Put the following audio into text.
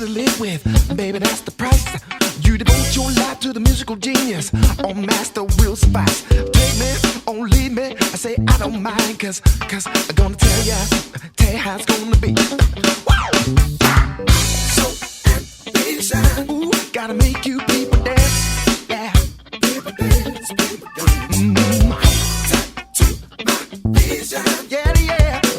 to live with. Baby, that's the price. You devote your life to the musical genius. On oh, master will spice. Take me, or leave me. I say I don't mind, cause, cause I'm gonna tell ya, tell ya how it's gonna be. Wow. So ambition. Ooh, gotta make you people dance. Yeah. People dance, people dance. Mm-hmm. Tight to my vision. Yeah, yeah.